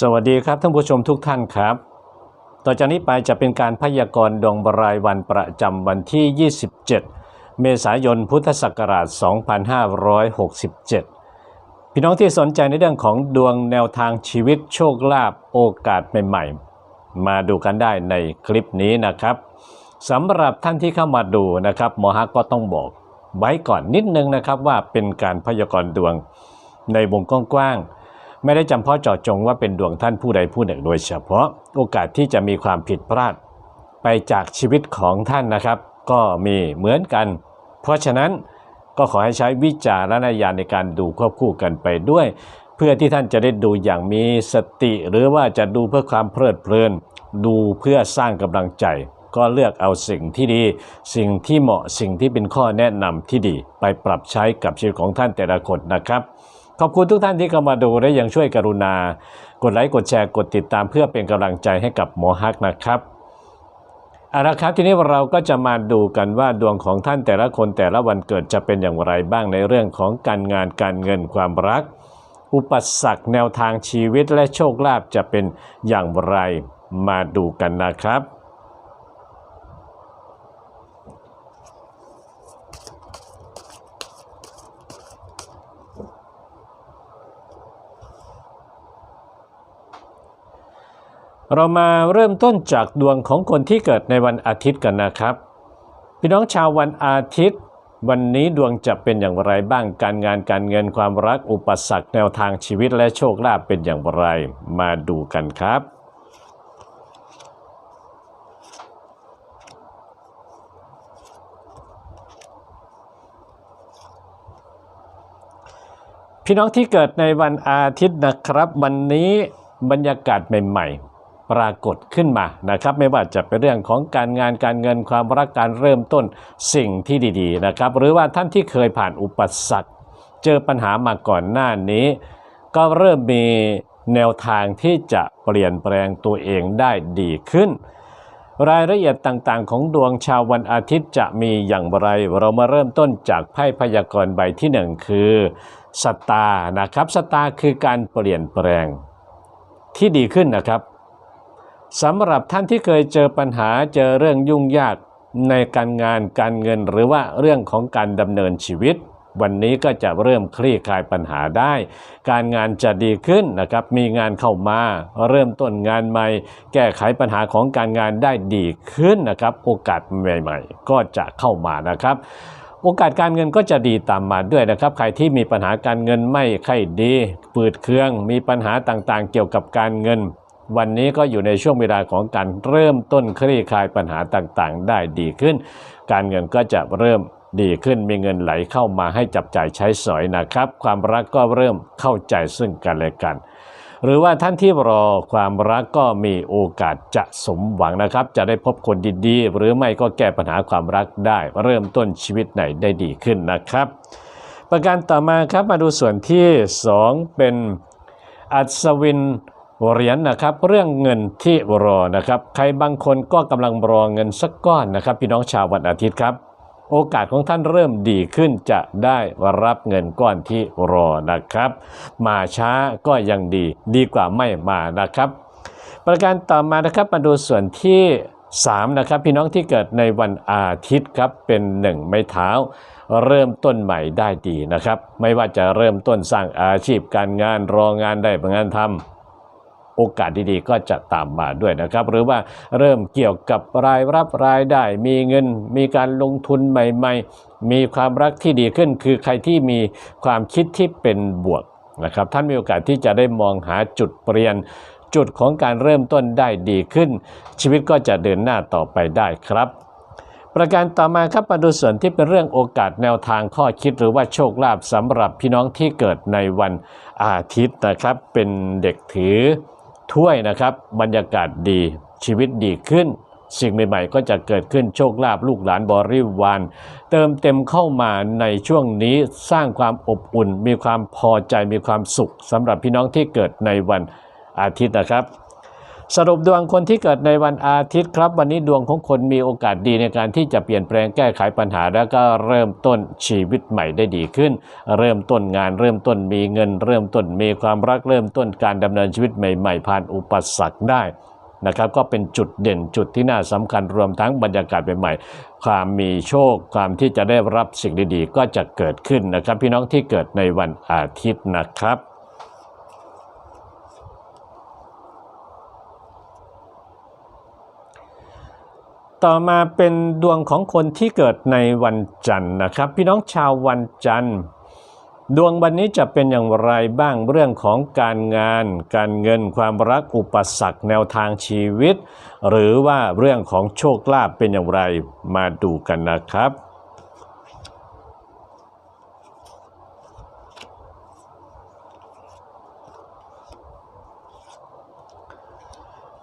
สวัสดีครับท่านผู้ชมทุกท่านครับ ต่อจากนี้ไปจะเป็นการพยากรณ์ดวงบรายวันประจำวันที่ 27 เมษายนพุทธศักราช 2567 พี่น้องที่สนใจในเรื่องของดวงแนวทางชีวิตโชคลาภโอกาสใหม่ๆ มาดูกันได้ในคลิปนี้นะครับสำหรับท่านที่เข้ามาดูนะครับหมอฮักก็ต้องบอกไว้ก่อนนิดนึงนะครับว่าเป็นการพยากรณ์ดวงในวงกว้างๆ ไม่ได้จำเพาะเจาะจงว่าเป็นดวงท่านผู้ใดผู้หนึ่งโดยเฉพาะโอกาสที่จะมีความผิดพลาด ไปจากชีวิตของท่านนะครับ ก็มีเหมือนกัน เพราะฉะนั้นก็ขอให้ใช้วิจารณญาณในการดูควบคู่กันไปด้วย เพื่อที่ท่านจะได้ดูอย่างมีสติ หรือว่าจะดูเพื่อความเพลิดเพลิน ดูเพื่อสร้างกำลังใจ ก็เลือกเอาสิ่งที่ดี สิ่งที่เหมาะสิ่งที่เป็นข้อแนะนำที่ดี ไปปรับใช้กับชีวิตของท่านแต่ละคนนะครับ ขอบคุณทุกท่านที่เข้ามาดูและยังช่วยกรุณา กดไลค์กดแชร์กดติดตามเพื่อเป็นกำลังใจให้กับหมอฮักนะครับเอาละครับทีนี้เราก็จะมาดูกันว่าดวงของท่านแต่ละคนแต่ละวันเกิดจะเป็นอย่างไรบ้างในเรื่องของการงานการเงินความรัก อุปสรรคแนวทางชีวิตและโชคลาภจะเป็นอย่างไรมาดูกันนะครับ เรามาเริ่มต้นจากดวงของคนที่เกิดในวันอาทิตย์กันนะครับ พี่น้องชาววันอาทิตย์ วันนี้ดวงจะเป็นอย่างไรบ้างการงานการเงินความรักอุปสรรคแนวทางชีวิตและโชคลาภเป็นอย่างไรมาดูกันครับ พี่น้องที่เกิดในวันอาทิตย์นะครับ วันนี้บรรยากาศใหม่ ๆ ปรากฏขึ้นมานะครับ ไม่ว่าจะเป็นเรื่องของการงานการเงินความรักการเริ่มต้นสิ่งที่ดีๆนะครับ หรือว่าท่านที่เคยผ่านอุปสรรค เจอปัญหามาก่อนหน้านี้ ก็เริ่มมีแนวทางที่จะเปลี่ยนแปลงตัวเองได้ดีขึ้น รายละเอียดต่างๆ ของดวงชาววันอาทิตย์จะมีอย่างไร เรามาเริ่มต้นจากไพ่พยากรณ์ใบที่หนึ่งคือสตาร์นะครับสตาร์คือการเปลี่ยนแปลงที่ดีขึ้นนะครับ สำหรับท่านที่เคยเจอปัญหาเจอเรื่องยุ่งยากในการงานการเงินหรือว่าเรื่องของการดำเนินชีวิต วันนี้ก็จะเริ่มคลี่คลายปัญหาได้ การงานจะดีขึ้นนะครับ มีงานเข้ามา เริ่มต้นงานใหม่ แก้ไขปัญหาของการงานได้ดีขึ้นนะครับ โอกาสใหม่ๆ ก็จะเข้ามานะครับโอกาสการเงินก็จะดีตามมาด้วยนะครับ ใครที่มีปัญหาการเงินไม่ค่อยดีปืดเครื่อง มีปัญหาต่างๆ เกี่ยวกับการเงิน วันนี้ก็อยู่ในช่วงเวลาของการเริ่มต้นคลี่คลายปัญหาต่างๆ ได้ดีขึ้น การเงินก็จะเริ่มดีขึ้นมีเงินไหลเข้ามาให้จับจ่ายใช้สอยนะครับ ความรักก็เริ่มเข้าใจซึ่งกันและกัน หรือว่าท่านที่รอความรักก็มีโอกาสจะสมหวังนะครับ จะได้พบคนดีๆ หรือไม่ก็แก้ปัญหาความรักได้ เริ่มต้นชีวิตไหนได้ดีขึ้นนะครับ ประการต่อมาครับมาดูส่วนที่ 2 เป็นอัศวิน เหรียญนะครับเรื่องเงินที่รอนะครับ ใครบางคนก็กำลังรอเงินสักก้อนนะครับ พี่น้องชาววันอาทิตย์ครับ โอกาสของท่านเริ่มดีขึ้นจะได้รับเงินก้อนที่รอนะครับ มาช้าก็ยังดีดีกว่าไม่มานะครับ ประการต่อมานะครับมาดูส่วนที่3นะครับพี่น้องที่เกิดในวันอาทิตย์ครับเป็นหนึ่งไม้เท้า เริ่มต้นใหม่ได้ดีนะครับ ไม่ว่าจะเริ่มต้นสร้างอาชีพการงานรองานได้งานทำ โอกาสดีๆ ก็จะตามมาด้วยนะครับ หรือว่าเริ่มเกี่ยวกับรายรับรายได้ มีเงิน มีการลงทุนใหม่ ๆ มีความรักที่ดีขึ้น คือใครที่มีความคิดที่เป็นบวกนะครับท่านมีโอกาสที่จะได้มองหาจุดเปลี่ยนจุดของการเริ่มต้นได้ดีขึ้น ชีวิตก็จะเดินหน้าต่อไปได้ครับ ประการต่อมาครับมาดูส่วนที่เป็นเรื่องโอกาสแนวทางข้อคิดหรือว่าโชคลาภสำหรับพี่น้องที่เกิดในวันอาทิตย์นะครับ เป็นเด็กถือ ถ้วยนะครับ บรรยากาศดีชีวิตดีขึ้น สิ่งใหม่ๆ ก็จะเกิดขึ้นโชคลาภลูกหลานบริวารเติมเต็มเข้ามาในช่วงนี้สร้างความอบอุ่น มีความพอใจมีความสุขสำหรับพี่น้องที่เกิดในวันอาทิตย์นะครับ สรุปดวงคนที่เกิดในวันอาทิตย์ครับ วันนี้ดวงของคนมีโอกาสดีในการที่จะเปลี่ยนแปลงแก้ไขปัญหา แล้วก็เริ่มต้นชีวิตใหม่ได้ดีขึ้น เริ่มต้นงานเริ่มต้นมีเงิน เริ่มต้นมีความรักเริ่มต้นการดำเนินชีวิตใหม่ ๆ ผ่านอุปสรรคได้นะครับก็เป็นจุดเด่นจุดที่น่าสำคัญรวมทั้งบรรยากาศใหม่ๆความมีโชคความที่จะได้รับสิ่งดีๆ ก็จะเกิดขึ้นนะครับ พี่น้องที่เกิดในวันอาทิตย์นะครับ ต่อมาเป็นดวงของคนที่เกิดในวันจันทร์นะครับ พี่น้องชาววันจันทร์ ดวงวันนี้จะเป็นอย่างไรบ้างเรื่องของการงาน การเงินความรักอุปสรรคแนวทางชีวิต หรือว่าเรื่องของโชคลาภเป็นอย่างไรมาดูกันนะครับ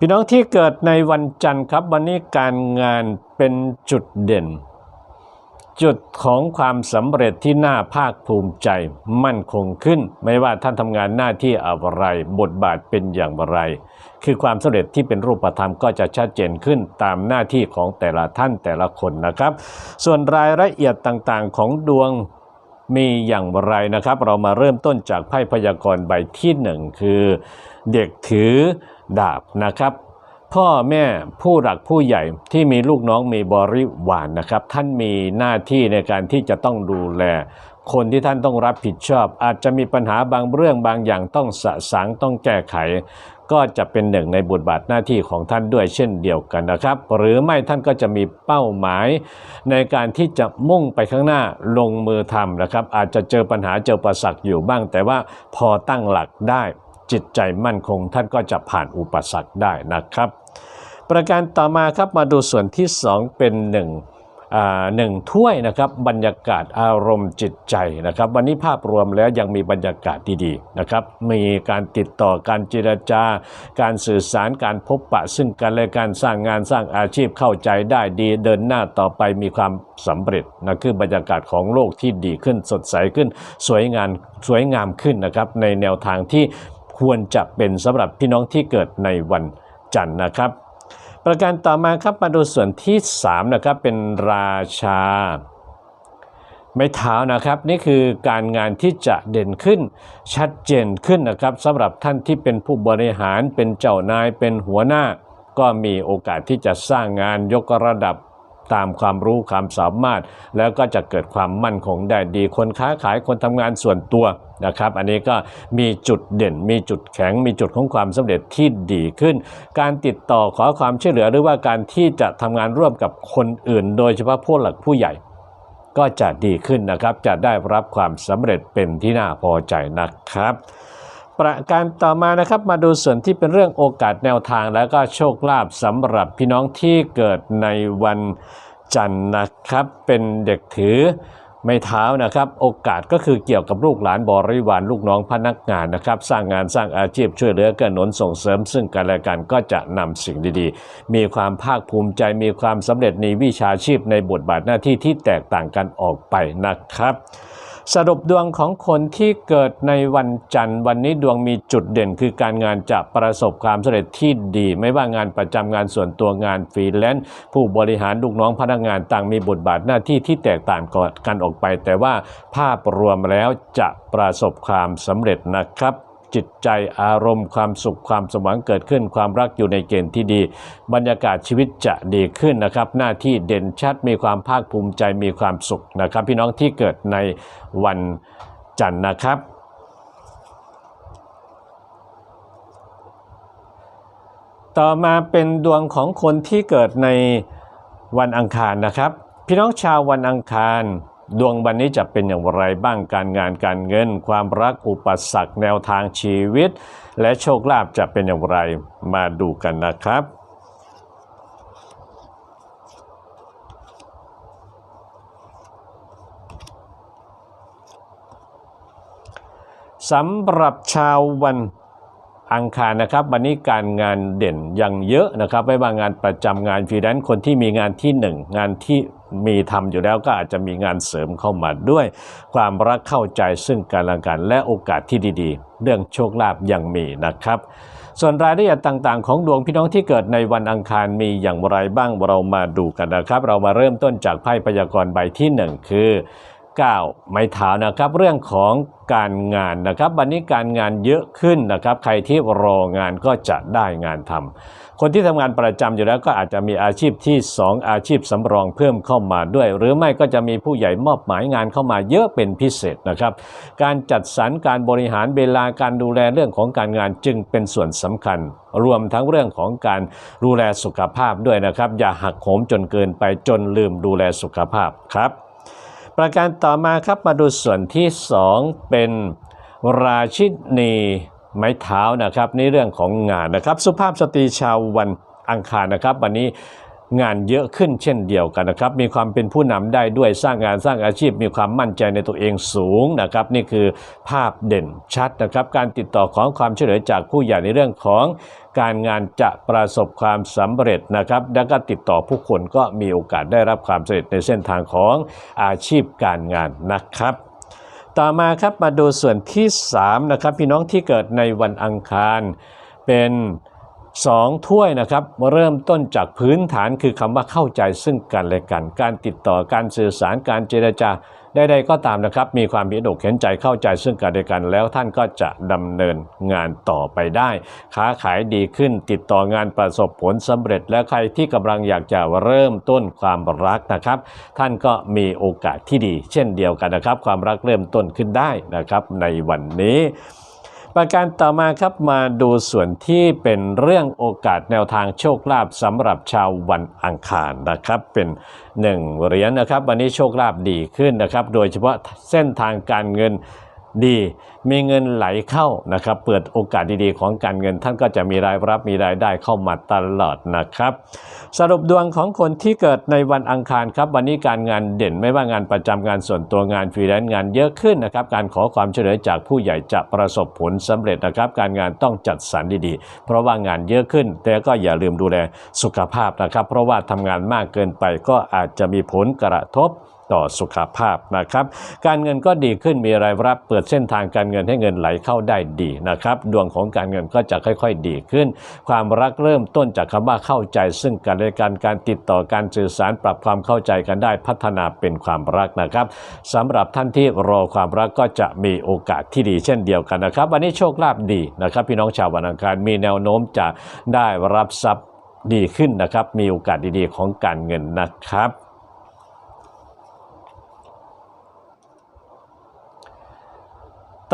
พี่น้องที่เกิดในวันจันทร์ครับ วันนี้การงานเป็นจุดเด่น จุดของความสำเร็จที่น่าภาคภูมิใจ มั่นคงขึ้น ไม่ว่าท่านทำงานหน้าที่อะไร บทบาทเป็นอย่างไร คือความสำเร็จที่เป็นรูปธรรมก็จะชัดเจนขึ้นตามหน้าที่ของแต่ละท่านแต่ละคนนะครับ ส่วนรายละเอียดต่างๆของดวงมีอย่างไรนะครับ เรามาเริ่มต้นจากไพ่พยากรณ์ใบที่หนึ่งคือ เด็กถือ ดาบนะครับ พ่อแม่ผู้หลักผู้ใหญ่ที่มีลูกน้องมีบริวารนะครับ ท่านมีหน้าที่ในการที่จะต้องดูแล คนที่ท่านต้องรับผิดชอบ อาจจะมีปัญหาบางเรื่องบางอย่างต้องสะสางต้องแก้ไข ก็จะเป็นหนึ่งในบทบาทหน้าที่ของท่านด้วยเช่นเดียวกันนะครับ หรือไม่ท่านก็จะมีเป้าหมาย ในการที่จะมุ่งไปข้างหน้าลงมือทำนะครับ อาจจะเจอปัญหาเจอประสักอยู่บ้าง แต่ว่าพอตั้งหลักได้ จิตใจมั่นคงท่านก็จะผ่านอุปสรรคได้นะครับ ประการต่อมาครับมาดูส่วนที่ 2 เป็นหนึ่งหนึ่งถ้วยนะครับบรรยากาศอารมณ์จิตใจนะครับ วันนี้ภาพรวมแล้วยังมีบรรยากาศดีๆนะครับมีการติดต่อการเจรจา การสื่อสารการพบปะ ซึ่งกันและการสร้างงานสร้างอาชีพเข้าใจได้ดีเดินหน้าต่อไปมีความสำเร็จนะคือบรรยากาศของโลกที่ดีขึ้นสดใสขึ้นสวยงามสวยงามขึ้นนะครับในแนวทางที่ ควรจะเป็นสำหรับพี่น้องที่เกิดในวันจันทร์นะครับ ประการต่อมาครับมาดูส่วนที่3นะครับเป็นราชา ไม้เท้านะครับ นี่คือการงานที่จะเด่นขึ้นชัดเจนขึ้นนะครับสำหรับท่านที่เป็นผู้บริหารเป็นเจ้านายเป็นหัวหน้า ก็มีโอกาสที่จะสร้างงานยกระดับ ตามความรู้ความสามารถ แล้วก็จะเกิดความมั่นคงได้ดีคนค้าขายคนทำงานส่วนตัวนะครับ อันนี้ก็มีจุดเด่น มีจุดแข็ง มีจุดของความสำเร็จที่ดีขึ้น การติดต่อขอความช่วยเหลือหรือว่าการที่จะทำงานร่วมกับคนอื่น โดยเฉพาะผู้หลักผู้ใหญ่ก็จะดีขึ้นนะครับ จะได้รับความสำเร็จเป็นที่น่าพอใจนะครับ ประการต่อมานะครับมาดูส่วนที่เป็นเรื่องโอกาสแนวทางแล้วก็โชคลาภสำหรับพี่น้องที่เกิดในวันจันทร์นะครับ เป็นเด็กถือไม้เท้านะครับ โอกาสก็คือเกี่ยวกับลูกหลานบริวารลูกน้องพนักงานนะครับ สร้างงานสร้างอาชีพช่วยเหลือกื้อหนุนส่งเสริม ซึ่งกันและกันก็จะนำสิ่งดีๆ มีความภาคภูมิใจมีความสำเร็จในวิชาชีพในบทบาทหน้าที่ที่แตกต่างกันออกไปนะครับ สรุปดวงของคนที่เกิดในวันจันทร์ วันนี้ดวงมีจุดเด่นคือการงานจะประสบความสำเร็จที่ดี ไม่ว่างานประจำงานส่วนตัวงานฟรีแลนซ์ผู้บริหารลูกน้องพนักงานต่างมีบทบาทหน้าที่ที่แตกต่างกันออกไป แต่ว่าภาพรวมแล้วจะประสบความสำเร็จนะครับ จิตใจอารมณ์ความสุขความสมหวังเกิดขึ้น ความรักอยู่ในเกณฑ์ที่ดี บรรยากาศชีวิตจะดีขึ้นนะครับ หน้าที่เด่นชัดมีความภาคภูมิใจมีความสุขนะครับ พี่น้องที่เกิดในวันจันทร์นะครับต่อมาเป็นดวงของคนที่เกิดในวันอังคารนะครับ พี่น้องชาววันอังคาร ดวงวันนี้จะเป็นอย่างไรบ้างการงานการเงิน ความรักอุปสรรคแนวทางชีวิต และโชคลาภจะเป็นอย่างไรมาดูกันนะครับสำหรับชาววันอังคารนะครับวันนี้การงานเด่นยังเยอะนะครับไม่ว่างานประจำงานฟรีแลนซ์คนที่มีงานที่หนึ่งงานที่ มีทำอยู่แล้วก็อาจจะมีงานเสริมเข้ามาด้วยความรักเข้าใจซึ่งกันและกันและโอกาสที่ดีๆ เรื่องโชคลาภยังมีนะครับ ส่วนรายละเอียดต่างๆ ของดวงพี่น้องที่เกิดในวันอังคารมีอย่างไรบ้างเรามาดูกันนะครับ เรามาเริ่มต้นจากไพ่พยากรณ์ใบที่หนึ่งคือ 9 ไม้เท้านะครับ เรื่องของการงานนะครับ วันนี้การงานเยอะขึ้นนะครับ ใครที่รองานก็จะได้งานทำคนที่ทำงานประจำอยู่แล้วก็อาจจะมีอาชีพที่ 2 อาชีพสำรองเพิ่มเข้ามาด้วย หรือไม่ก็จะมีผู้ใหญ่มอบหมายงานเข้ามาเยอะเป็นพิเศษนะครับ การจัดสรรการบริหารเวลาการดูแลเรื่องของการงานจึงเป็นส่วนสำคัญ รวมทั้งเรื่องของการดูแลสุขภาพด้วยนะครับ อย่าหักโหมจนเกินไปจนลืมดูแลสุขภาพครับ ประการต่อมาครับมาดูส่วนที่ 2 เป็นราชินีไม้เท้านะครับ ในเรื่องของงานนะครับ สุภาพสตรีชาววันอังคารนะครับ วันนี้ งานเยอะขึ้นเช่นเดียวกันนะครับ มีความเป็นผู้นำได้ด้วยสร้างงานสร้างอาชีพ มีความมั่นใจในตัวเองสูงนะครับ นี่คือภาพเด่นชัดนะครับ การติดต่อของความช่วยเหลือจากผู้ใหญ่ในเรื่องของการงานจะประสบความสำเร็จนะครับ แล้วก็ติดต่อผู้คนก็มีโอกาสได้รับความสำเร็จในเส้นทางของอาชีพการงานนะครับต่อมาครับมาดูส่วนที่3นะครับพี่น้องที่เกิดในวันอังคารเป็น 2 ถ้วยนะครับเริ่มต้นจากพื้นฐานคือคำว่าเข้าใจซึ่งกันและกัน การติดต่อการสื่อสารการเจรจาใดๆก็ตามนะครับ มีความเห็นอกเห็นใจเข้าใจซึ่งกันและกัน แล้วท่านก็จะดำเนินงานต่อไปได้ ค้าขายดีขึ้นติดต่องานประสบผลสำเร็จ และใครที่กำลังอยากจะเริ่มต้นความรักนะครับ ท่านก็มีโอกาสที่ดี เช่นเดียวกันนะครับ ความรักเริ่มต้นขึ้นได้นะครับในวันนี้ ประการต่อมาครับมาดูส่วนที่เป็นเรื่องโอกาสแนวทางโชคลาภสำหรับชาววันอังคารนะครับ เป็นหนึ่งเหรียญนะครับ วันนี้โชคลาภดีขึ้นนะครับ โดยเฉพาะเส้นทางการเงิน ดี มีเงินไหลเข้านะครับ เปิดโอกาสดีๆของการเงินท่านก็จะมีรายรับมีรายได้เข้ามาตลอดนะครับ สรุปดวงของคนที่เกิดในวันอังคารครับ วันนี้การงานเด่นไม่ว่างานประจำงานส่วนตัวงานฟรีแลนซ์งานเยอะขึ้นนะครับ การขอความช่วยเหลือจากผู้ใหญ่จะประสบผลสำเร็จนะครับ การงานต้องจัดสรรดีๆ เพราะว่างานเยอะขึ้น แต่ก็อย่าลืมดูแลสุขภาพนะครับ เพราะว่าทำงานมากเกินไปก็อาจจะมีผลกระทบ ต่อสุขภาพนะครับ การเงินก็ดีขึ้นมีรายรับเปิดเส้นทางการเงินให้เงินไหลเข้าได้ดีนะครับ ดวงของการเงินก็จะค่อยๆ ดีขึ้น ความรักเริ่มต้นจากคำว่าเข้าใจ ซึ่งกันและกันการติดต่อการสื่อสารปรับความเข้าใจกันได้พัฒนาเป็นความรักนะครับสำหรับท่านที่รอความรักก็จะมีโอกาสที่ดีเช่นเดียวกันนะครับ วันนี้โชคลาภดีนะครับ พี่น้องชาววันอังคารมีแนวโน้มจะได้รับทรัพย์ดีขึ้นนะครับ มีโอกาสดีๆของการเงินนะครับ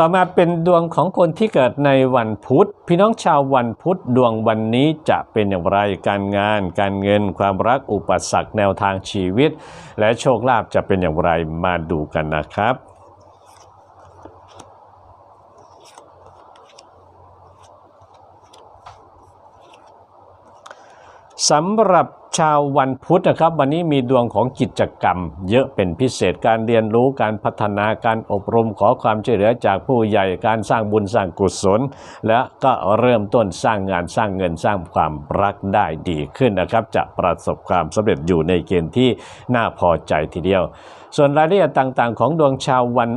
ต่อมาเป็นดวงของคนที่เกิดในวันพุธ พี่น้องชาววันพุธดวงวันนี้จะเป็นอย่างไรการงาน การเงินความรักอุปสรรคแนวทางชีวิต และโชคลาภจะเป็นอย่างไรมาดูกันนะครับสำหรับ ชาววันพุธนะครับ วันนี้มีดวงของกิจกรรม เยอะเป็นพิเศษการเรียนรู้การพัฒนาการอบรมขอความช่วยเหลือจากผู้ใหญ่การสร้างบุญสร้างกุศล และก็เริ่มต้นสร้างงานสร้างเงินสร้างความรักได้ดีขึ้นนะครับ จะประสบความสำเร็จอยู่ในเกณฑ์ที่น่าพอใจทีเดียว ส่วนรายละเอียดต่างๆ ของดวงชาววัน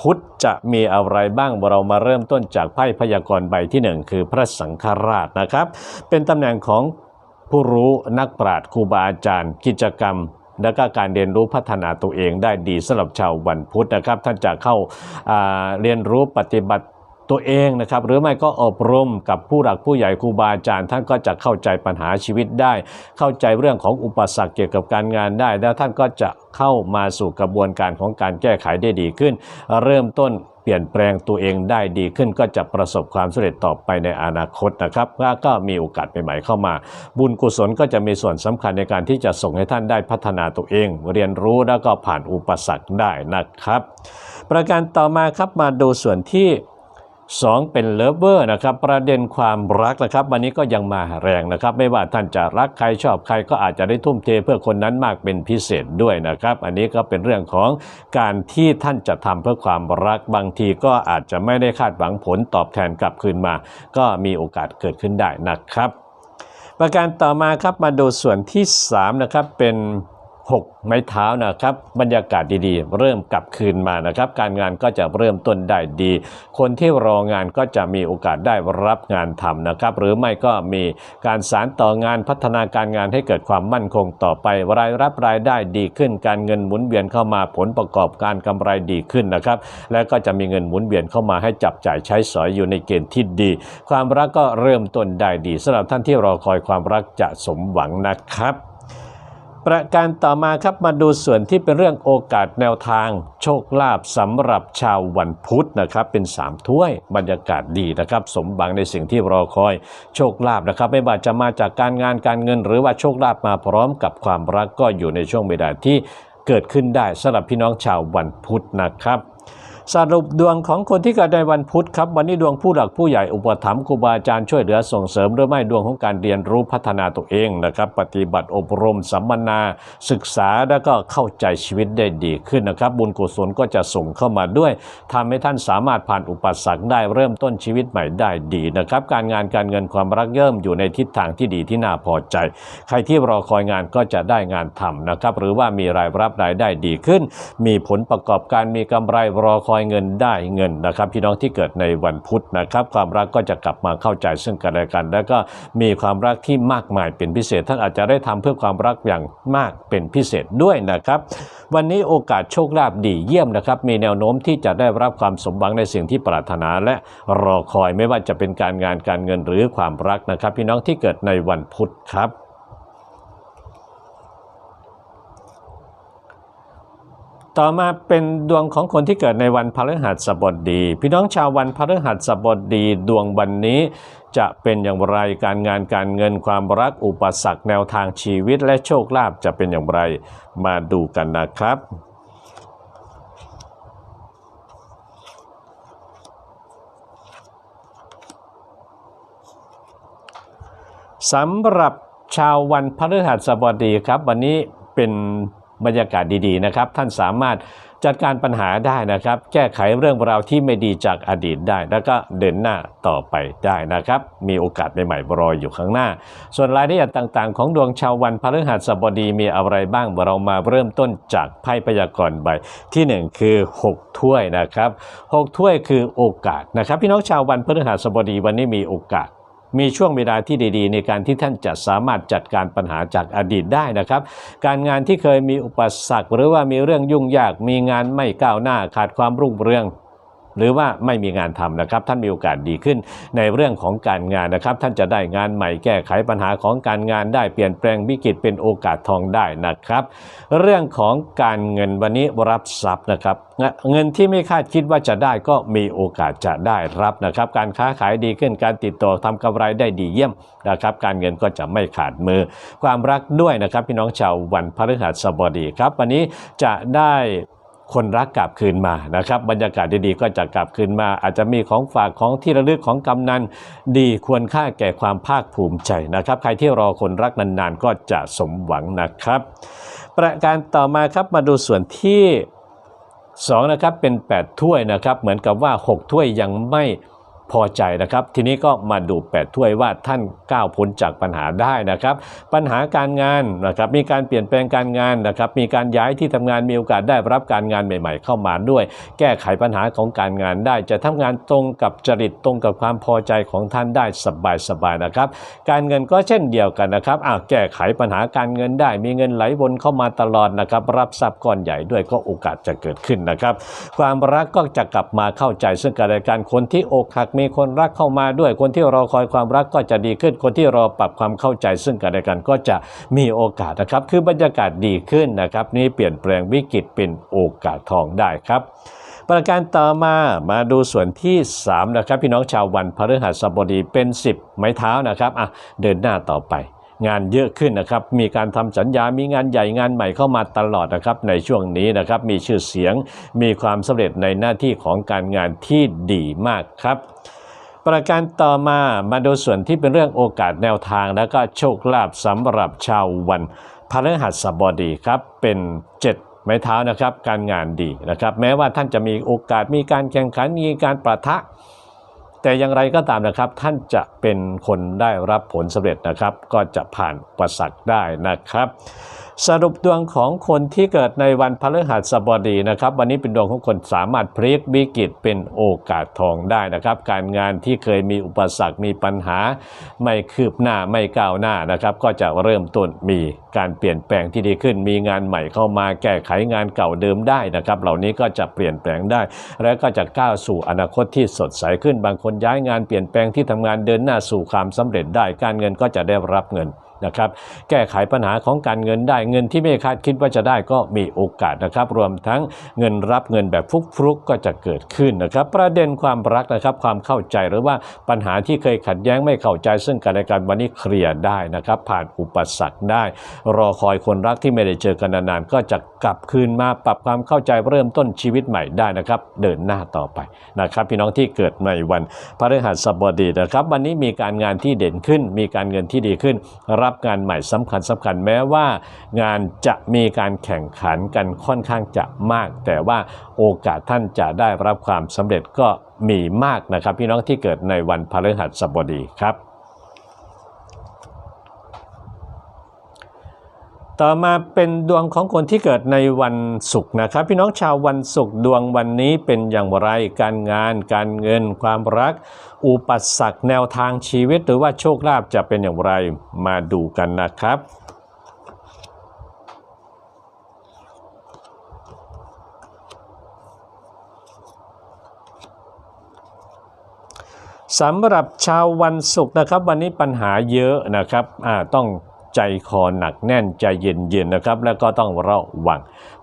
พุธจะมีอะไรบ้าง เรามาเริ่มต้นจากไพ่พยากรณ์ใบที่หนึ่งคือพระสังฆราชนะครับ เป็นตำแหน่งของ ผู้รู้นักปราชญ์ครูบาอาจารย์ กิจกรรม และก็การเรียนรู้พัฒนาตัวเองได้ดีสำหรับชาววันพุธนะครับ ท่านจะเข้าอ่าเรียนรู้ปฏิบัติ ตัวเองนะครับ หรือไม่ก็อบรมกับผู้หลักผู้ใหญ่ครูบาอาจารย์ท่านก็จะเข้าใจปัญหาชีวิตได้ เข้าใจเรื่องของอุปสรรคเกี่ยวกับการงานได้ แล้วท่านก็จะเข้ามาสู่กระบวนการของการแก้ไขได้ดีขึ้น เริ่มต้นเปลี่ยนแปลงตัวเองได้ดีขึ้น ก็จะประสบความสำเร็จต่อไปในอนาคตนะครับแล้วก็มีโอกาสใหม่ๆเข้ามา บุญกุศลก็จะมีส่วนสำคัญในการที่จะส่งให้ท่านได้พัฒนาตัวเอง เรียนรู้แล้วก็ผ่านอุปสรรคได้นะครับ ประการต่อมาครับมาดูส่วนที่ สองเป็นเลิฟเวอร์นะครับประเด็นความรักนะครับวันนี้ก็ยังมาแรงนะครับ ไม่ว่าท่านจะรักใครชอบใครก็อาจจะได้ทุ่มเทเพื่อคนนั้นมากเป็นพิเศษด้วยนะครับ อันนี้ก็เป็นเรื่องของการที่ท่านจะทำเพื่อความรักบางทีก็อาจจะไม่ได้คาดหวังผลตอบแทนกลับคืนมา ก็มีโอกาสเกิดขึ้นได้นะครับ ประการต่อมาครับมาดูส่วนที่3นะครับเป็น 6 ไม้เท้านะครับ บรรยากาศดีๆ เริ่มกลับคืนมานะครับ การงานก็จะเริ่มต้นได้ดี คนที่รองานก็จะมีโอกาสได้รับงานทำนะครับ หรือไม่ก็มีการสารต่องานพัฒนาการงานให้เกิดความมั่นคงต่อไปรายรับรายได้ดีขึ้น การเงินหมุนเวียนเข้ามาผลประกอบการกำไรดีขึ้นนะครับ และก็จะมีเงินหมุนเวียนเข้ามาให้จับจ่ายใช้สอยอยู่ในเกณฑ์ที่ดี ความรักก็เริ่มต้นได้ดีสำหรับท่านที่รอคอยความรักจะสมหวังนะครับ ประการต่อมาครับมาดูส่วนที่เป็นเรื่องโอกาสแนวทาง โชคลาภสำหรับชาววันพุธนะครับ เป็น 3 ถ้วยบรรยากาศดีนะครับ สมบังในสิ่งที่รอคอยโชคลาภนะครับ ไม่ว่าจะมาจากการงานการเงิน หรือว่าโชคลาภมาพร้อมกับความรักก็อยู่ในช่วงเวลาที่เกิดขึ้นได้สำหรับพี่น้องชาววันพุธนะครับ สรุปดวงของคนที่เกิดในวันพุธครับ วันนี้ดวงผู้หลักผู้ใหญ่อุปถัมภ์ครูบาอาจารย์ช่วยเหลือส่งเสริมหรือไม่ดวงของการเรียนรู้พัฒนาตัวเองนะครับ ปฏิบัติอบรมสัมมนา ศึกษาแล้วก็เข้าใจชีวิตได้ดีขึ้นนะครับ บุญกุศลก็จะส่งเข้ามาด้วยทำให้ท่านสามารถผ่านอุปสรรคได้เริ่มต้นชีวิตใหม่ได้ดีนะครับ การงานการเงินความรักเยิ่มอยู่ในทิศทางที่ดีที่น่าพอใจ ใครที่รอคอยงานก็จะได้งานทำนะครับ หรือว่ามีรายรับรายได้ดีขึ้น มีผลประกอบการมีกำไรรอคอยเงินได้เงินนะครับ พี่น้องที่เกิดในวันพุธนะครับ ความรักก็จะกลับมาเข้าใจซึ่งกันและกัน แล้วก็มีความรักที่มากมายเป็นพิเศษท่านอาจจะได้ทำเพื่อความรักอย่างมากเป็นพิเศษด้วยนะครับ วันนี้โอกาสโชคลาภดีเยี่ยมนะครับ มีแนวโน้มที่จะได้รับความสมหวังในสิ่งที่ปรารถนาและรอคอยไม่ว่าจะเป็นการงานการเงินหรือความรักนะครับ พี่น้องที่เกิดในวันพุธครับ ต่อมาเป็นดวงของคนที่เกิดในวันพฤหัสบดี พี่น้องชาววันพฤหัสบดีดวงวันนี้จะเป็นอย่างไรการงานการเงินความรักอุปสรรคแนวทางชีวิตและโชคลาภจะเป็นอย่างไรมาดูกันนะครับ สำหรับชาววันพฤหัสบดีครับ วันนี้เป็น บรรยากาศดีๆนะครับ ท่านสามารถจัดการปัญหาได้นะครับ แก้ไขเรื่องราวที่ไม่ดีจากอดีตได้ แล้วก็เดินหน้าต่อไปได้นะครับ มีโอกาสใหม่ๆรออยู่ข้างหน้า ส่วนรายละเอียดต่างๆ ของดวงชาววันพฤหัสบดีมีอะไรบ้างเรามาเริ่มต้นจากไพ่พยากรณ์ใบที่หนึ่งคือ 6 ถ้วยนะครับ 6 ถ้วยคือโอกาสนะครับ พี่น้องชาววันพฤหัสบดีวันนี้มีโอกาส มีช่วงเวลาที่ดีๆ ในการที่ท่านจะสามารถจัดการปัญหาจากอดีตได้นะครับ การงานที่เคยมีอุปสรรค หรือว่ามีเรื่องยุ่งยากมีงานไม่ก้าวหน้าขาดความรุ่งเรือง หรือว่าไม่มีงานทำนะครับ ท่านมีโอกาสดีขึ้นในเรื่องของการงานนะครับ ท่านจะได้งานใหม่แก้ไขปัญหาของการงานได้เปลี่ยนแปลงวิกฤตเป็นโอกาสทองได้นะครับ เรื่องของการเงินวันนี้รับทรัพย์นะครับเงินที่ไม่คาดคิดว่าจะได้ก็มีโอกาสจะได้รับนะครับ การค้าขายดีขึ้นการติดต่อทำกำไรได้ดีเยี่ยมนะครับ การเงินก็จะไม่ขาดมือ ความรักด้วยนะครับ พี่น้องชาววันพฤหัสบดีครับ วันนี้จะได้ คนรักกลับคืนมานะครับบรรยากาศดีๆก็จะกลับคืนมา อาจจะมีของฝากของที่ระลึกของกำนันดีควรค่าแก่ความภาคภูมิใจนะครับ ใครที่รอคนรักนานๆ ก็จะสมหวังนะครับ ประการต่อมาครับมาดูส่วนที่2นะครับเป็น 8 ถ้วยนะครับ เหมือนกับว่า 6 ถ้วยยังไม่ พอใจนะครับ ทีนี้ก็มาดู8ถ้วยว่าท่านก้าวพ้นจากปัญหาได้นะครับ ปัญหาการงานนะครับมีการเปลี่ยนแปลงการงานนะครับมีการย้ายที่ทำงานมีโอกาสได้รับการงานใหม่ ๆ เข้ามาด้วย แก้ไขปัญหาของการงานได้ จะทำงานตรงกับจริตตรงกับความพอใจของท่านได้สบายๆนะครับ การเงินก็เช่นเดียวกันนะครับอ้าวแก้ไขปัญหาการเงินได้ มีเงินไหลวนเข้ามาตลอดนะครับรับทรัพย์ก้อนใหญ่ด้วยก็โอกาสจะเกิดขึ้นนะครับ ความรักก็จะกลับมาเข้าใจซึ่งกันและกันคนที่อกหักมีคนรักเข้ามาด้วย คนที่รอคอยความรักก็จะดีขึ้น คนที่รอปรับความเข้าใจซึ่งกันและกันก็จะมีโอกาสนะครับ คือบรรยากาศดีขึ้นนะครับ นี่เปลี่ยนแปลงวิกฤตเป็นโอกาสทองได้ครับประการต่อมามาดูส่วนที่ 3 นะครับ พี่น้องชาววันพฤหัสบดีเป็น 10 ไม้เท้านะครับอะเดินหน้าต่อไป งานเยอะขึ้นนะครับ มีการทำสัญญา มีงานใหญ่งานใหม่เข้ามาตลอดนะครับ ในช่วงนี้นะครับ มีชื่อเสียง มีความสำเร็จในหน้าที่ของการงานที่ดีมากครับ ประการต่อมามาดูส่วนที่เป็นเรื่องโอกาสแนวทาง และก็โชคลาภสำหรับชาววันพฤหัสบดีครับ เป็นเจ็ดไม้เท้านะครับการงานดีนะครับ แม้ว่าท่านจะมีโอกาสมีการแข่งขันมีการประทะ แต่อย่างไรก็ตามนะครับ ท่านจะเป็นคนได้รับผลสำเร็จนะครับ ก็จะผ่านอุปสรรคได้นะครับ สรุปดวงของคนที่เกิดในวันพฤหัสบดีนะครับ วันนี้เป็นดวงของคนสามารถพลิกวิกฤตเป็นโอกาสทองได้นะครับ การงานที่เคยมีอุปสรรคมีปัญหา ไม่คืบหน้าไม่ก้าวหน้านะครับ ก็จะเริ่มต้นมีการเปลี่ยนแปลงที่ดีขึ้น มีงานใหม่เข้ามาแก้ไขงานเก่าเดิมได้นะครับ เหล่านี้ก็จะเปลี่ยนแปลงได้ และก็จะก้าวสู่อนาคตที่สดใสขึ้น บางคนย้ายงานเปลี่ยนแปลงที่ทำงานเดินหน้าสู่ความสำเร็จได้ การเงินก็จะได้รับเงิน นะครับแก้ไขปัญหาของการเงินได้เงินที่ไม่คาดคิดว่าจะได้ก็มีโอกาสนะครับ รวมทั้งเงินรับเงินแบบฟุกๆก็จะเกิดขึ้นนะครับ ประเด็นความรักนะครับความเข้าใจหรือว่าปัญหาที่เคยขัดแย้งไม่เข้าใจ ซึ่งกันและกันวันนี้เคลียร์ได้นะครับ ผ่านอุปสรรคได้ รอคอยคนรักที่ไม่ได้เจอกันนานๆก็จะกลับคืนมาปรับความเข้าใจเริ่มต้นชีวิตใหม่ได้นะครับ เดินหน้าต่อไปนะครับ พี่น้องที่เกิดในวันพฤหัสบดีนะครับ วันนี้มีการงานที่เด่นขึ้น มีการเงินที่ดีขึ้นรับับงานใหม่สำคัญสำคัญแม้ว่างานจะมีการแข่งขันกันค่อนข้างจะมาก แต่ว่าโอกาสท่านจะได้รับความสำเร็จก็มีมากนะครับ พี่น้องที่เกิดในวันพฤหัสบดีครับ ต่อมาเป็นดวงของคนที่เกิดในวันศุกร์นะครับ พี่น้องชาววันศุกร์ดวงวันนี้เป็นอย่างไรการงาน การเงิน ความรัก อุปสรรคแนวทางชีวิต หรือว่าโชคลาภจะเป็นอย่างไรมาดูกันนะครับสำหรับชาววันศุกร์นะครับ วันนี้ปัญหาเยอะนะครับต้อง ใจคอหนักแน่นใจเย็นๆนะครับ แล้วก็ต้องระวัง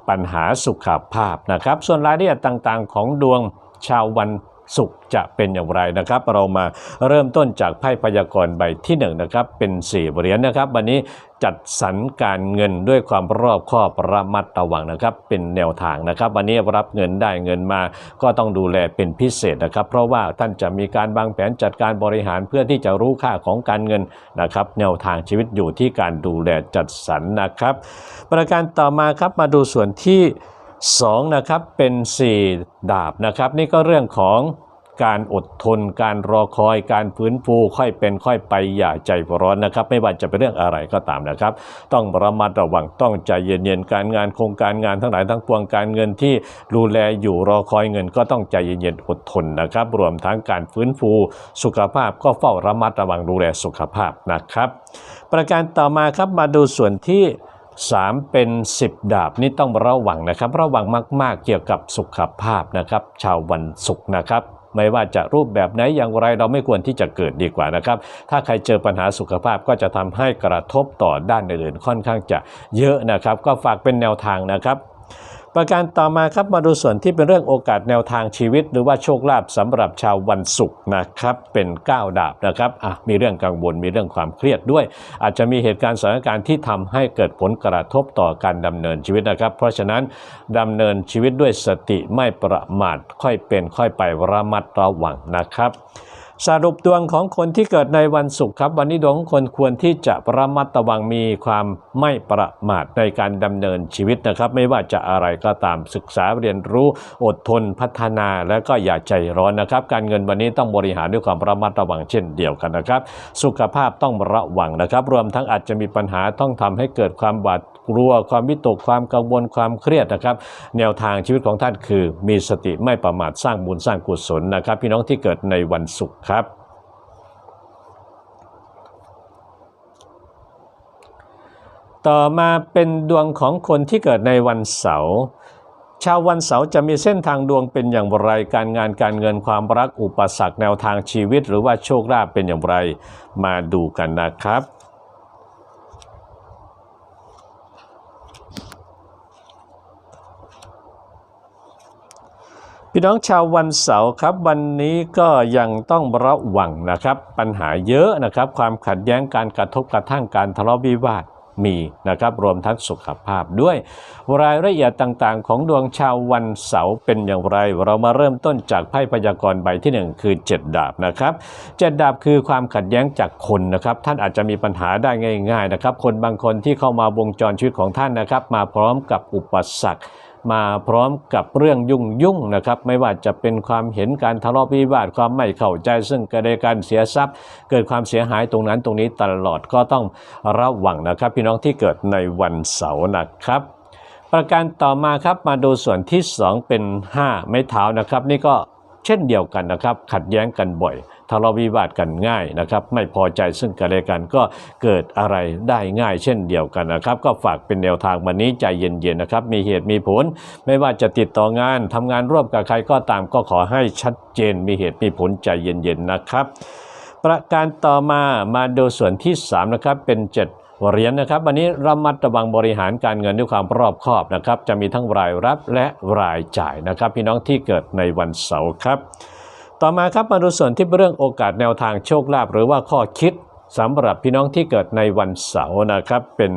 ปัญหาสุขภาพนะครับ ส่วนรายละเอียดต่างๆ ของดวงชาววัน ศุกร์จะเป็นอย่างไรนะครับ เรามาเริ่มต้นจากไพ่พยากรณ์ใบที่หนึ่งนะครับเป็นสี่เหรียญนะครับ วันนี้จัดสรรการเงินด้วยความรอบคอบระมัดระวังนะครับ เป็นแนวทางนะครับ วันนี้รับเงินได้เงินมาก็ต้องดูแลเป็นพิเศษนะครับ เพราะว่าท่านจะมีการวางแผนจัดการบริหารเพื่อที่จะรู้ค่าของการเงินนะครับ แนวทางชีวิตอยู่ที่การดูแลจัดสรรนะครับ ประการต่อมาครับมาดูส่วนที่ 2นะครับเป็น 4 ดาบนะครับ นี่ก็เรื่องของการอดทน การรอคอย การฟื้นฟูค่อยเป็นค่อยไปอย่าใจร้อนนะครับ ไม่ว่าจะเป็นเรื่องอะไรก็ตามนะครับ ต้องระมัดระวังต้องใจเย็นๆการงานโครงการงานทั้งหลายทั้งปวงการเงินที่ดูแลอยู่รอคอยเงิน ก็ต้องใจเย็นๆอดทนนะครับ รวมทั้งการฟื้นฟูสุขภาพก็เฝ้าระมัดระวังดูแลสุขภาพนะครับ ประการต่อมาครับมาดูส่วนที่ 3 เป็น 10 ดาบนี่ต้องระวังนะครับ ระวังมาก ๆ เกี่ยวกับสุขภาพนะครับ ชาววันศุกร์นะครับ ไม่ว่าจะรูปแบบไหนอย่างไรเราไม่ควรที่จะเกิดดีกว่านะครับ ถ้าใครเจอปัญหาสุขภาพก็จะทำให้กระทบต่อด้านอื่นๆค่อนข้างจะเยอะนะครับ ก็ฝากเป็นแนวทางนะครับ ประการต่อมาครับมาดูส่วนที่เป็นเรื่องโอกาสแนวทางชีวิต หรือว่าโชคลาภสำหรับชาววันศุกร์นะครับเป็น9ดาบนะครับอะมีเรื่องกังวลมีเรื่องความเครียดด้วย อาจจะมีเหตุการณ์สถานการณ์ที่ทำให้เกิดผลกระทบต่อการดำเนินชีวิตนะครับ เพราะฉะนั้นดำเนินชีวิตด้วยสติไม่ประมาทค่อยเป็นค่อยไประมัดระวังนะครับ สรุปดวงของคนที่เกิดในวันศุกร์ครับ วันนี้ดวงของคนควรที่จะระมัดระวังมีความไม่ประมาทในการดำเนินชีวิตนะครับ ไม่ว่าจะอะไรก็ตามศึกษาเรียนรู้อดทนพัฒนาและก็อย่าใจร้อนนะครับ การเงินวันนี้ต้องบริหารด้วยความระมัดระวังเช่นเดียวกันนะครับ สุขภาพต้องระวังนะครับ รวมทั้งอาจจะมีปัญหาต้องทำให้เกิดความบาดกลัวความวิตกความกังวลความเครียดนะครับ แนวทางชีวิตของท่านคือ มีสติไม่ประมาทสร้างบุญสร้างกุศลนะครับ พี่น้องที่เกิดในวันศุกร์ครับ ต่อมาเป็นดวงของคนที่เกิดในวันเสาร์ชาววันเสาร์จะมีเส้นทางดวงเป็นอย่างไร การงานการเงินความรักอุปสรรคแนวทางชีวิต หรือว่าโชคลาภเป็นอย่างไร มาดูกันนะครับ พี่น้องชาววันเสาร์ครับ วันนี้ก็ยังต้องระวังนะครับ ปัญหาเยอะนะครับ ความขัดแย้งการกระทบกระทั่งการทะเลาะวิวาทมีนะครับรวมทั้งสุขภาพด้วย รายละเอียดต่างๆ ของดวงชาววันเสาร์เป็นอย่างไร เรามาเริ่มต้นจากไพ่พยากรณ์ใบที่หนึ่งคือ 7 ดาบนะครับเจ็ดดาบคือความขัดแย้งจากคนนะครับท่านอาจจะมีปัญหาได้ง่าย ๆนะครับ คนบางคนที่เข้ามาวงจรชีวิตของท่านนะครับ มาพร้อมกับอุปสรรค มาพร้อมกับเรื่องยุ่งยุ่งนะครับ ไม่ว่าจะเป็นความเห็นการทะเลาะวิวาทความไม่เข้าใจ ซึ่งกระเดการเสียทรัพย์ เกิดความเสียหายตรงนั้นตรงนี้ตลอดก็ต้องระวังนะครับ พี่น้องที่เกิดในวันเสาร์นะครับประการต่อมาครับมาดูส่วนที่ 2 เป็น 5 ไม้เท้านะครับ นี่ก็ เช่นเดียวกันนะครับ ขัดแย้งกันบ่อยทะเลาะวิวาทกันง่ายนะครับ ไม่พอใจซึ่งกันและกันก็เกิดอะไรได้ง่าย เช่นเดียวกันนะครับ ก็ฝากเป็นแนวทางวันนี้ใจเย็นๆนะครับ มีเหตุมีผล ไม่ว่าจะติดต่องานทำงานร่วมกับใครก็ตามก็ขอให้ชัดเจน มีเหตุมีผลใจเย็นๆนะครับ ประการต่อมามาดูส่วนที่ 3 นะครับเป็น 7 วเหรียญนะครับวันนี้ระมัดระวังบริหารการเงินด้วยความรอบคอบนะครับ จะมีทั้งรายรับและรายจ่ายนะครับ พี่น้องที่เกิดในวันเสาร์ครับ ต่อมาครับมาดูส่วนที่เป็นเรื่องโอกาสแนวทางโชคลาภหรือว่าข้อคิดสำหรับพี่น้องที่เกิดในวันเสาร์นะครับ เป็น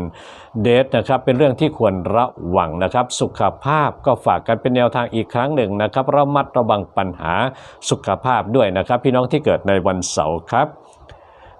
เดทนะครับเป็นเรื่องที่ควรระวังนะครับ สุขภาพก็ฝากกันเป็นแนวทางอีกครั้งหนึ่งนะครับระมัดระวังปัญหาสุขภาพด้วยนะครับ พี่น้องที่เกิดในวันเสาร์ครับ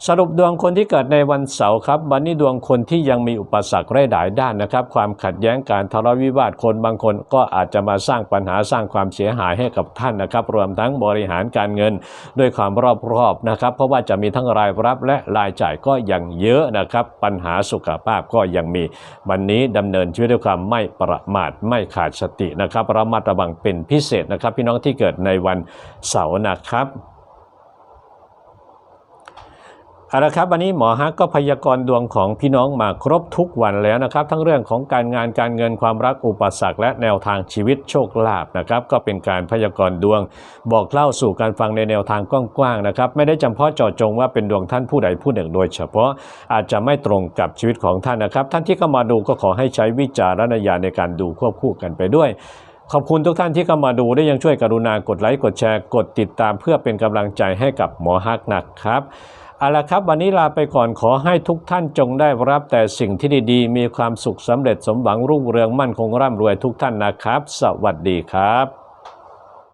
สรุปดวงคนที่เกิดในวันเสาร์ครับ วันนี้ดวงคนที่ยังมีอุปสรรคหลายด้านนะครับ ความขัดแย้งการทะเลาะวิวาทคนบางคนก็อาจจะมาสร้างปัญหาสร้างความเสียหายให้กับท่านนะครับ รวมทั้งบริหารการเงินด้วยความรอบคอบนะครับ เพราะว่าจะมีทั้งรายรับและรายจ่ายก็ยังเยอะนะครับ ปัญหาสุขภาพก็ยังมี วันนี้ดำเนินชีวิตด้วยความไม่ประมาทไม่ขาดสตินะครับระมัดระวังเป็นพิเศษนะครับ พี่น้องที่เกิดในวันเสาร์นะครับ เอาละครับวันนี้หมอฮักก็พยากรณ์ดวงของพี่น้องมาครบทุกวันแล้วนะครับ ทั้งเรื่องของการงานการเงินความรักอุปสรรคและแนวทางชีวิตโชคลาภนะครับ ก็เป็นการพยากรณ์ดวง บอกเล่าสู่การฟังในแนวทางกว้างๆนะครับ ไม่ได้จำเพาะเจาะจงว่าเป็นดวงท่านผู้ใดผู้หนึ่งโดยเฉพาะอาจจะไม่ตรงกับชีวิตของท่านนะครับ ท่านที่เข้ามาดูก็ขอให้ใช้วิจารณญาณในการดูควบคู่กันไปด้วยขอบคุณทุกท่านที่เข้ามาดูได้ยังช่วยกรุณากดไลค์กดแชร์กดติดตามเพื่อเป็นกำลังใจให้กับหมอฮักนะครับ เอาละครับ วันนี้ลาไปก่อนขอให้ทุกท่านจงได้รับแต่สิ่งที่ดีๆ มีความสุขสำเร็จสมหวังรุ่งเรืองมั่นคงร่ำรวยทุกท่านนะครับ สวัสดีครับ